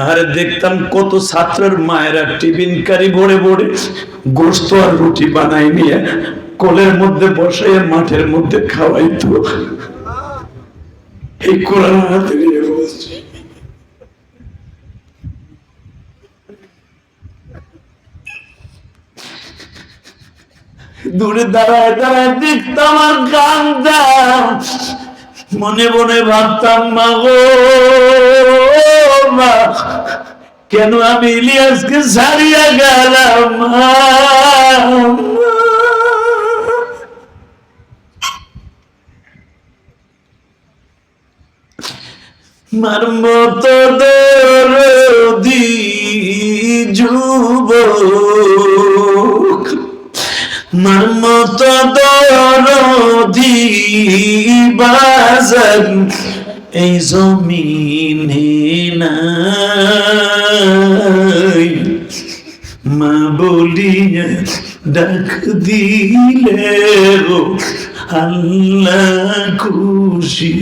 আর দেখতাম কত ছাত্রের মায়েরা টিফিন কারি ভরে ভরে গোস্ত আর রুটি বানাই নিয়ে কোলের মধ্যে বসে মাঠের মধ্যে খাওয়াইতো। এই কোরআন হাতে নিয়ে বসছি। দূরে দাঁড়ায় দাঁড়ায় দেখতাম আর কান্দাম মনে মনে ভাবতাম, মা গো মা কেন আমি ইলিয়াসকে ছাড়িয়া গেলাম? মার মতো দরদি যুবক মার মতো দরদি বাজার এই জমিনে নাই মা বলিয়া ডাক দিলে আল্লাহ খুশি।